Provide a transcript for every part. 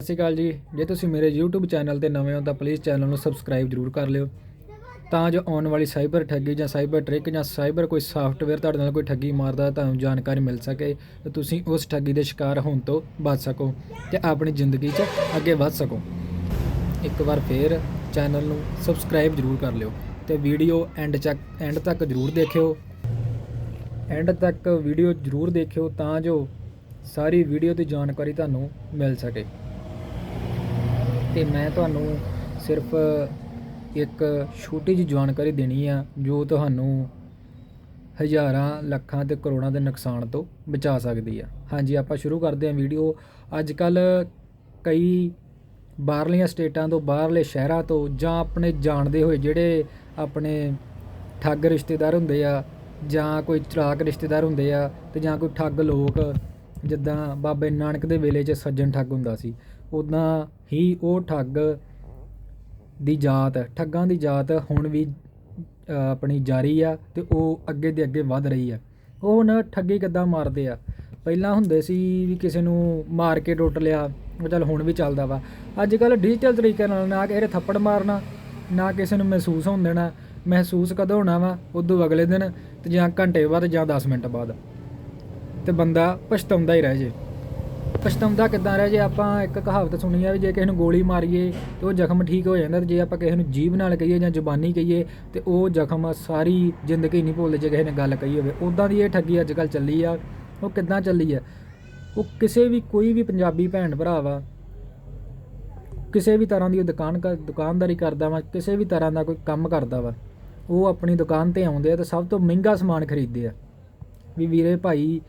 ਸਤਿ ਸ਼੍ਰੀ ਅਕਾਲ ਜੀ। ਜੇ ਤੁਸੀਂ ਮੇਰੇ YouTube ਚੈਨਲ ਤੇ ਨਵੇਂ ਹੋ ਤਾਂ ਪਲੀਜ਼ ਚੈਨਲ ਨੂੰ ਸਬਸਕ੍ਰਾਈਬ ਜ਼ਰੂਰ ਕਰ ਲਿਓ। ਤਾਂ ਜੋ ਆਉਣ ਵਾਲੀ ਸਾਈਬਰ ਠੱਗੀ ਜਾਂ ਸਾਈਬਰ ਟ੍ਰਿਕ ਜਾਂ ਸਾਈਬਰ ਕੋਈ ਸਾਫਟਵੇਅਰ ਤੁਹਾਡੇ ਨਾਲ ਕੋਈ ਠੱਗੀ ਮਾਰਦਾ ਹੈ ਤੁਹਾਨੂੰ ਜਾਣਕਾਰੀ ਮਿਲ ਸਕੇ ਤੇ ਤੁਸੀਂ ਉਸ ਠੱਗੀ ਦੇ ਸ਼ਿਕਾਰ ਹੋਣ ਤੋਂ ਬਚ ਸਕੋ ਤੇ ਆਪਣੀ ਜ਼ਿੰਦਗੀ 'ਚ ਅੱਗੇ ਵਧ ਸਕੋ। ਇੱਕ ਵਾਰ ਫੇਰ ਚੈਨਲ ਨੂੰ ਸਬਸਕ੍ਰਾਈਬ ਜ਼ਰੂਰ ਕਰ ਲਿਓ ਤੇ ਵੀਡੀਓ ਐਂਡ ਚੱਕ ਐਂਡ ਤੱਕ ਜ਼ਰੂਰ ਦੇਖਿਓ। ਐਂਡ ਤੱਕ ਵੀਡੀਓ ਜ਼ਰੂਰ ਦੇਖਿਓ ਤਾਂ ਜੋ ਸਾਰੀ ਵੀਡੀਓ ਦੀ ਜਾਣਕਾਰੀ ਤੁਹਾਨੂੰ ਮਿਲ ਸਕੇ। ਤੇ ਮੈਂ ਤੁਹਾਨੂੰ ਸਿਰਫ ਇੱਕ ਛੋਟੀ ਜਿਹੀ ਜਾਣਕਾਰੀ ਦੇਣੀ ਆ, ਜੋ ਤੁਹਾਨੂੰ ਹਜ਼ਾਰਾਂ ਲੱਖਾਂ ਤੇ ਕਰੋੜਾਂ ਦੇ ਨੁਕਸਾਨ ਤੋਂ ਬਚਾ ਸਕਦੀ ਆ। ਹਾਂਜੀ, ਆਪਾਂ ਸ਼ੁਰੂ ਕਰਦੇ ਹਾਂ ਵੀਡੀਓ। ਅੱਜ ਕੱਲ ਕਈ ਬਾਹਰਲੀਆਂ ਸਟੇਟਾਂ ਤੋਂ, ਬਾਹਰਲੇ ਸ਼ਹਿਰਾਂ ਤੋਂ ਜਾਂ ਆਪਣੇ ਜਾਣਦੇ ਹੋਏ ਜਿਹੜੇ ਆਪਣੇ ਠੱਗ ਰਿਸ਼ਤੇਦਾਰ ਹੁੰਦੇ ਆ, ਜਾਂ ਕੋਈ ਚਲਾਕ ਰਿਸ਼ਤੇਦਾਰ ਹੁੰਦੇ ਆ ਤੇ ਜਾਂ ਕੋਈ ਠੱਗ ਲੋਕ, ਜਿੱਦਾਂ ਬਾਬੇ ਨਾਨਕ ਦੇ ਵੇਲੇ 'ਚ ਸੱਜਣ ਠੱਗ ਹੁੰਦਾ ਸੀ। ਉਦਾਂ ਹੀ ਉਹ ਠੱਗ ਦੀ ਜਾਤ, ਠੱਗਾਂ ਦੀ ਜਾਤ ਹੁਣ ਵੀ ਆਪਣੀ ਜਾਰੀ ਆ ਤੇ ਉਹ ਅੱਗੇ ਦੇ ਅੱਗੇ ਵੱਧ ਰਹੀ ਆ। ਉਹ ਹੁਣ ਠੱਗੀ ਕਿੱਦਾਂ ਮਾਰਦੇ ਆ? ਪਹਿਲਾਂ ਹੁੰਦੇ ਸੀ ਵੀ ਕਿਸੇ ਨੂੰ ਮਾਰ ਕੇ ਟੁੱਟ ਲਿਆ, ਉਹ ਚੱਲ ਹੁਣ ਵੀ ਚੱਲਦਾ ਵਾ। ਅੱਜ ਕੱਲ ਡਿਜੀਟਲ ਤਰੀਕੇ ਨਾਲ ਨਾ ਕਿਸੇ ਥੱਪੜ ਮਾਰਨਾ, ਨਾ ਕਿਸੇ ਨੂੰ ਮਹਿਸੂਸ ਹੋਣ ਦੇਣਾ। ਮਹਿਸੂਸ ਕਦੋਂ ਹੋਣਾ ਵਾ? ਉਦੋਂ ਅਗਲੇ ਦਿਨ ਤੇ ਜਾਂ ਘੰਟੇ ਬਾਅਦ ਜਾਂ 10 ਮਿੰਟ ਬਾਅਦ। ਤੇ ਬੰਦਾ ਪਛਤਾਉਂਦਾ ਹੀ ਰਹਿ ਜੇ। ਪਛਤਾਉਂਦਾ ਕਿੱਦਾਂ ਰਹਿ ਜੇ ਆਪਾਂ ਇੱਕ ਕਹਾਵਤ ਸੁਣੀ ਆ ਵੀ ਜੇ ਕਿਸੇ ਨੂੰ ਗੋਲੀ ਮਾਰੀਏ ਤੇ ਉਹ ਜ਼ਖਮ ਠੀਕ ਹੋ ਜਾਂਦਾ ਤੇ ਜੇ ਆਪਾਂ ਕਿਸੇ ਨੂੰ ਜੀਭ ਨਾਲ ਕਹੀਏ ਜਾਂ ਜ਼ੁਬਾਨੀ ਕਹੀਏ ਤੇ ਉਹ ਜ਼ਖਮ ਸਾਰੀ ਜ਼ਿੰਦਗੀ ਨਹੀਂ ਭੁੱਲਦੇ ਜੇ ਕਿਸੇ ਨੇ ਗੱਲ ਕਹੀ ਹੋਵੇ। ਉਦਾਂ ਦੀ ਇਹ ਠੱਗੀ ਅੱਜ ਕੱਲ ਚੱਲੀ ਆ। ਉਹ ਕਿੱਦਾਂ ਚੱਲੀ ਆ? ਉਹ ਕਿਸੇ ਵੀ ਕੋਈ ਵੀ ਪੰਜਾਬੀ ਭੈਣ ਭਰਾ ਵਾ, ਕਿਸੇ ਵੀ ਤਰ੍ਹਾਂ ਦੀ ਉਹ ਦੁਕਾਨ ਕਰ ਦੁਕਾਨਦਾਰੀ ਕਰਦਾ ਵਾ, ਕਿਸੇ ਵੀ ਤਰ੍ਹਾਂ ਦਾ ਕੋਈ ਕੰਮ ਕਰਦਾ ਵਾ, ਉਹ ਆਪਣੀ ਦੁਕਾਨ ਤੇ ਆਉਂਦੇ ਆ ਤੇ ਸਭ ਤੋਂ ਮਹਿੰਗਾ ਸਮਾਨ ਖਰੀਦਦੇ ਆ। ਵੀ ਵੀਰੇ ਭਾਈ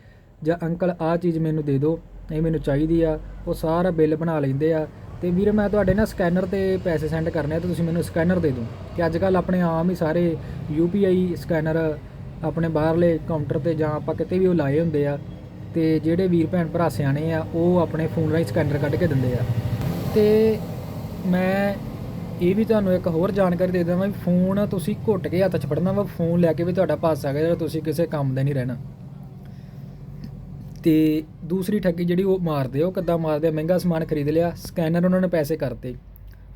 ਜਾਂ ਅੰਕਲ ਆਹ ਚੀਜ਼ ਮੈਨੂੰ ਦੇ ਦਿਓ। ਇਹ ਮੈਨੂੰ ਚਾਹੀਦੀ ਆ। ਉਹ ਸਾਰਾ ਬਿੱਲ ਬਣਾ ਲੈਂਦੇ ਆ। ਤੇ ਵੀਰ, ਮੈਂ ਤੁਹਾਡੇ ਨਾਲ ਸਕੈਨਰ ਤੇ ਪੈਸੇ ਸੈਂਡ ਕਰਨੇ ਆ, ਤੇ ਤੁਸੀਂ ਮੈਨੂੰ ਸਕੈਨਰ ਦੇ ਦਿਓ। ਕਿ ਅੱਜ ਕੱਲ ਆਪਣੇ ਆਮ ਹੀ ਸਾਰੇ ਯੂਪੀਆਈ ਸਕੈਨਰ ਆਪਣੇ ਬਾਹਰਲੇ ਕਾਊਂਟਰ ਤੇ ਜਾਂ ਆਪਾਂ ਕਿਤੇ ਵੀ ਉਹ ਲਾਏ ਹੁੰਦੇ ਆ, ਤੇ ਜਿਹੜੇ ਵੀਰ ਭੈਣ ਭਰਾ ਸਿਆਣੇ ਆ, ਉਹ ਆਪਣੇ ਫੋਨ ਰਾਹੀਂ ਸਕੈਨਰ ਕੱਢ ਕੇ ਦਿੰਦੇ ਆ। ਤੇ ਮੈਂ ਇਹ ਵੀ ਤੁਹਾਨੂੰ ਇੱਕ ਹੋਰ ਜਾਣਕਾਰੀ ਦੇ ਦੇਵਾਂ ਵੀ ਫੋਨ ਤੁਸੀਂ ਘੁੱਟ ਕੇ ਹੱਥ 'ਚ ਫੜਨਾ ਵਾ, ਫੋਨ ਲੈ ਕੇ ਵੀ ਤੁਹਾਡਾ ਭੱਜ ਸਕਦਾ ਜਿਹੜਾ ਤੁਸੀਂ ਕਿਸੇ ਕੰਮ ਦਾ ਨਹੀਂ ਰਹਿਣਾ। ਤੇ ਦੂਸਰੀ ਠੱਗੀ ਜਿਹੜੀ ਉਹ ਮਾਰਦੇ ਆ, ਉਹ ਕਿੱਦਾਂ ਮਾਰਦੇ ਆ? ਮਹਿੰਗਾ ਸਮਾਨ ਖਰੀਦ ਲਿਆ ਸਕੈਨਰ ਉਹਨਾਂ ਨੇ ਪੈਸੇ ਕਰਤੇ।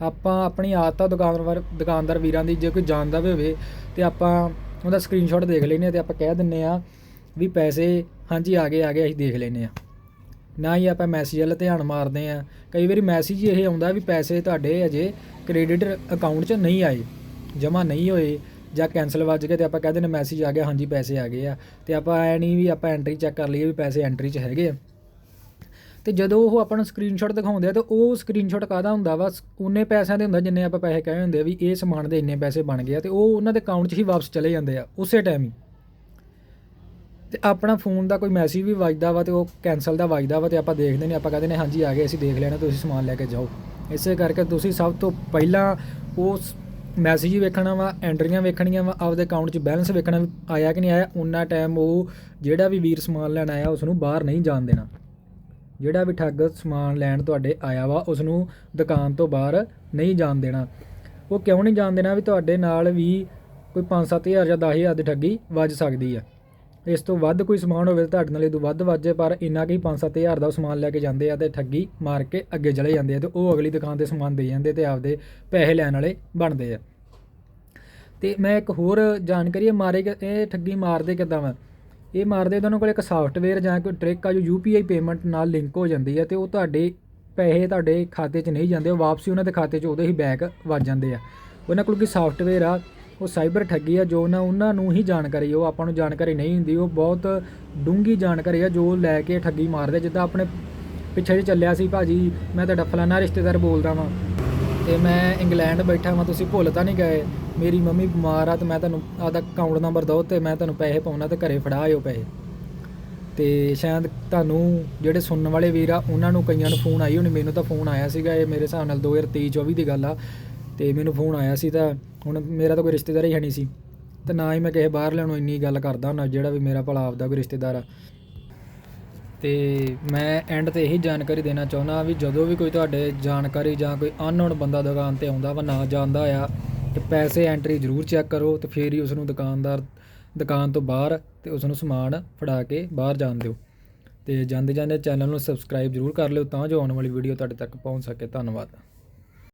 ਆਪਾਂ ਆਪਣੀ ਆਦਤਾਂ ਦੁਕਾਨਦਾਰ ਦੁਕਾਨਦਾਰ ਵੀਰਾਂ ਦੀ ਜੇ ਕੋਈ ਜਾਣਦਾ ਵੀ ਹੋਵੇ ਤੇ ਆਪਾਂ ਉਹਦਾ ਸਕਰੀਨਸ਼ਾਟ ਦੇਖ ਲੈਨੇ ਆ ਤੇ ਆਪਾਂ ਕਹਿ ਦਿੰਨੇ ਆ ਵੀ ਪੈਸੇ ਹਾਂਜੀ ਆ ਗਏ ਆ ਗਏ ਅਸੀਂ ਦੇਖ ਲੈਨੇ ਆ। ਨਾ ਹੀ ਆਪਾਂ ਮੈਸੇਜ ਵੱਲ ਧਿਆਨ ਮਾਰਦੇ ਆ। ਕਈ ਵਾਰੀ ਮੈਸੇਜ ਇਹ ਆਉਂਦਾ ਵੀ ਪੈਸੇ ਤੁਹਾਡੇ ਅਜੇ ਕ੍ਰੈਡਿਟ ਅਕਾਊਂਟ 'ਚ ਨਹੀਂ ਆਏ ਜਮ੍ਹਾਂ ਨਹੀਂ ਹੋਏ। ਜਾਂ ਕੈਨਸਲ ਵੱਜ ਗਏ ਤੇ ਆਪਾਂ ਕਹਿੰਦੇ ਨੇ ਮੈਸੇਜ ਆ ਗਿਆ, ਹਾਂਜੀ ਪੈਸੇ ਆ ਗਏ ਆ। ਤੇ ਆਪਾਂ ਐ ਨਹੀਂ ਵੀ ਆਪਾਂ ਐਂਟਰੀ ਚੈੱਕ ਕਰ ਲਈਏ ਵੀ ਪੈਸੇ ਐਂਟਰੀ 'ਚ ਹੈਗੇ ਆ। ਤੇ ਜਦੋਂ ਉਹ ਆਪਾਂ ਨੂੰ ਸਕਰੀਨਸ਼ਾਟ ਦਿਖਾਉਂਦੇ ਆ ਤੇ ਉਹ ਸਕਰੀਨਸ਼ਾਟ ਕਾਹਦਾ ਹੁੰਦਾ ਵਾ? ਉਹਨੇ ਪੈਸਿਆਂ ਦੇ ਹੁੰਦਾ ਜਿੰਨੇ ਆਪਾਂ ਪੈਸੇ ਕਹੇ ਹੁੰਦੇ ਆ ਵੀ ਇਹ ਸਮਾਨ ਦੇ ਇੰਨੇ ਪੈਸੇ ਬਣ ਗਏ ਆ ਤੇ ਉਹ ਉਹਨਾਂ ਦੇ ਅਕਾਊਂਟ 'ਚ ਹੀ ਵਾਪਸ ਚਲੇ ਜਾਂਦੇ ਆ, ਉਸੇ ਟਾਈਮ ਹੀ। ਤੇ ਆਪਣਾ ਫੋਨ ਦਾ ਕੋਈ ਮੈਸੇਜ ਵੀ ਵੱਜਦਾ ਵਾ ਤੇ ਉਹ ਕੈਨਸਲ ਦਾ ਵੱਜਦਾ ਵਾ ਤੇ ਆਪਾਂ ਦੇਖਦੇ ਨੇ, ਆਪਾਂ ਕਹਿੰਦੇ ਨੇ ਹਾਂਜੀ ਆ ਗਏ, ਅਸੀਂ ਦੇਖ ਲੈਣਾ, ਤੁਸੀਂ ਸਮਾਨ ਲੈ ਕੇ ਜਾਓ। ਇਸੇ ਕਰਕੇ ਤੁਸੀਂ ਸਭ ਤੋਂ ਪਹਿਲਾਂ ਉਸ ਮੈਸੇਜ ਵੇਖਣਾ ਵਾ, ਐਂਟਰੀਆਂ ਵੇਖਣੀਆਂ ਵਾ, ਆਪਦੇ ਅਕਾਊਂਟ 'ਚ ਬੈਲੈਂਸ ਵੇਖਣਾ ਵੀ ਆਇਆ ਕਿ ਨਹੀਂ ਆਇਆ ਉਨਾ ਟਾਈਮ ਉਹ ਜਿਹੜਾ ਵੀ ਵੀਰ ਸਮਾਨ ਲੈਣ ਆਇਆ ਉਸ ਨੂੰ ਬਾਹਰ ਨਹੀਂ ਜਾਣ ਦੇਣਾ। ਜਿਹੜਾ ਵੀ ਠੱਗ ਸਮਾਨ ਲੈਣ ਤੁਹਾਡੇ ਆਇਆ ਵਾ ਉਸ ਨੂੰ ਦੁਕਾਨ ਤੋਂ ਬਾਹਰ ਨਹੀਂ ਜਾਣ ਦੇਣਾ। ਉਹ ਕਿਉਂ ਨਹੀਂ ਜਾਣ ਦੇਣਾ ਵੀ ਤੁਹਾਡੇ ਨਾਲ ਵੀ ਕੋਈ 5-7000 ਜਾਂ 10000 ਦੀ ਠੱਗੀ ਵੱਜ ਸਕਦੀ ਆ? ਇਸ ਤੋਂ ਵੱਧ ਕੋਈ ਸਮਾਨ ਹੋਵੇ ਤਾਂ ਤੁਹਾਡੇ ਨਾਲ ਇਹ ਤੋਂ ਵੱਧ ਵੱਜੇ, ਪਰ ਇੰਨਾ ਕਿ 5-7000 ਦਾ ਸਮਾਨ ਲੈ ਕੇ ਜਾਂਦੇ ਆ ਤੇ ਠੱਗੀ ਮਾਰ ਕੇ ਅੱਗੇ ਚਲੇ ਜਾਂਦੇ ਆ ਤੇ ਉਹ ਅਗਲੀ ਦੁਕਾਨ ਤੇ ਸਮਾਨ ਦੇ ਜਾਂਦੇ ਤੇ ਆਪਦੇ ਪੈਸੇ ਲੈਣ ਵਾਲੇ ਬਣਦੇ ਆ। ਤੇ ਮੈਂ ਇੱਕ ਹੋਰ ਜਾਣਕਾਰੀ ਇਹ ਮਾਰੇ ਇਹ ਠੱਗੀ ਮਾਰਦੇ ਕਿੱਦਾਂ ਵਾ? ਇਹ ਮਾਰਦੇ ਤਾਂ ਉਹਨਾਂ ਕੋਲ ਇੱਕ ਸੌਫਟਵੇਅਰ ਜਾਂ ਕੋਈ ਟ੍ਰਿਕ ਆ ਜੋ ਯੂਪੀਆਈ ਪੇਮੈਂਟ ਨਾਲ ਲਿੰਕ ਹੋ ਜਾਂਦੀ ਹੈ ਤੇ ਉਹ ਤੁਹਾਡੇ ਪੈਸੇ ਤੁਹਾਡੇ ਖਾਤੇ 'ਚ ਨਹੀਂ ਜਾਂਦੇ, ਉਹ ਵਾਪਸੀ ਉਹਨਾਂ ਦੇ ਖਾਤੇ 'ਚ ਉਦੋਂ ਹੀ ਬੈਕ ਵੱਜ ਜਾਂਦੇ ਆ। ਉਹਨਾਂ ਕੋਲ ਕੋਈ ਸੌਫਟਵੇਅਰ ਆ ਉਹ ਸਾਈਬਰ ਠੱਗੀ ਆ, ਜੋ ਉਹਨਾਂ ਉਹਨਾਂ ਨੂੰ ਹੀ ਜਾਣਕਾਰੀ, ਉਹ ਆਪਾਂ ਨੂੰ ਜਾਣਕਾਰੀ ਨਹੀਂ ਹੁੰਦੀ, ਉਹ ਬਹੁਤ ਡੂੰਗੀ ਜਾਣਕਾਰੀ ਆ, ਜੋ ਲੈ ਕੇ ਠੱਗੀ ਮਾਰਦੇ ਜਿੱਦਾਂ ਆਪਣੇ ਪਿੱਛੇ ਜੇ ਚੱਲਿਆ ਸੀ ਭਾਜੀ, ਮੈਂ ਤੁਹਾਡਾ ਫਲਾਣਾ ਰਿਸ਼ਤੇਦਾਰ ਬੋਲਦਾ ਵਾਂ, ਤੇ ਮੈਂ ਇੰਗਲੈਂਡ ਬੈਠਾ ਵਾਂ, ਤੁਸੀਂ ਭੁੱਲ ਤਾਂ ਨਹੀਂ ਗਏ, ਮੇਰੀ ਮੰਮੀ ਬਿਮਾਰ ਆ, ਤੇ ਮੈਂ ਤੁਹਾਨੂੰ ਆਦਾ ਅਕਾਊਂਟ ਨੰਬਰ ਦਿਓ, ਤੇ ਮੈਂ ਤੁਹਾਨੂੰ ਪੈਸੇ ਪਾਉਣਾ, ਤੇ ਘਰੇ ਫੜਾ ਆਇਓ ਪੈਸੇ। ਤੇ ਸ਼ਾਇਦ ਤੁਹਾਨੂੰ ਜਿਹੜੇ ਸੁਣਨ ਵਾਲੇ ਵੀਰ ਆ, ਉਹਨਾਂ ਨੂੰ ਕਈਆਂ ਨੂੰ ਫੋਨ ਆਈ ਹੋਣੀ, ਮੈਨੂੰ ਤਾਂ ਫੋਨ ਆਇਆ ਸੀਗਾ, ਇਹ ਮੇਰੇ ਹਿਸਾਬ ਨਾਲ 2023 24 ਦੀ ਗੱਲ ਆ। ਤੇ ਮੈਨੂੰ ਫੋਨ ਆਇਆ ਸੀ ਤਾਂ ਹੁਣ ਮੇਰਾ ਤਾਂ ਕੋਈ ਰਿਸ਼ਤੇਦਾਰ ਹੀ ਹੈ ਨਹੀਂ ਸੀ। ਤੇ ਨਾ ਹੀ ਮੈਂ ਕਿਸੇ ਬਾਹਰ ਲੈਣੋਂ ਇੰਨੀ ਗੱਲ ਕਰਦਾ ਹੁੰਦਾ, ਜਿਹੜਾ ਵੀ ਮੇਰਾ ਭਲਾ ਆਪਦਾ ਕੋਈ ਰਿਸ਼ਤੇਦਾਰ ਆ। ਤੇ ਮੈਂ ਐਂਡ ਤੇ ਇਹੀ ਜਾਣਕਾਰੀ ਦੇਣਾ ਚਾਹੁੰਦਾ ਵੀ ਜਦੋਂ ਵੀ ਕੋਈ ਤੁਹਾਡੇ ਜਾਣਕਾਰੀ ਜਾਂ ਕੋਈ ਅਨਨੋਨ ਬੰਦਾ ਦੁਕਾਨ ਤੇ ਆਉਂਦਾ ਵਾ, ਨਾ ਜਾਣਦਾ ਆ, ਤੇ ਪੈਸੇ ਐਂਟਰੀ ਜ਼ਰੂਰ ਚੈੱਕ ਕਰੋ ਤੇ ਫੇਰ ਹੀ ਉਸ ਨੂੰ ਦੁਕਾਨਦਾਰ, ਦੁਕਾਨ ਤੋਂ ਬਾਹਰ ਤੇ ਉਸ ਨੂੰ ਸਮਾਨ ਫੜਾ ਕੇ ਬਾਹਰ ਜਾਣ ਦਿਓ। ਤੇ ਜਾਂਦੇ ਜਾਂਦੇ ਚੈਨਲ ਨੂੰ ਸਬਸਕ੍ਰਾਈਬ ਜ਼ਰੂਰ ਕਰ ਲਿਓ ਤਾਂ ਜੋ ਆਉਣ ਵਾਲੀ ਵੀਡੀਓ ਤੁਹਾਡੇ ਤੱਕ ਪਹੁੰਚ ਸਕੇ। ਧੰਨਵਾਦ।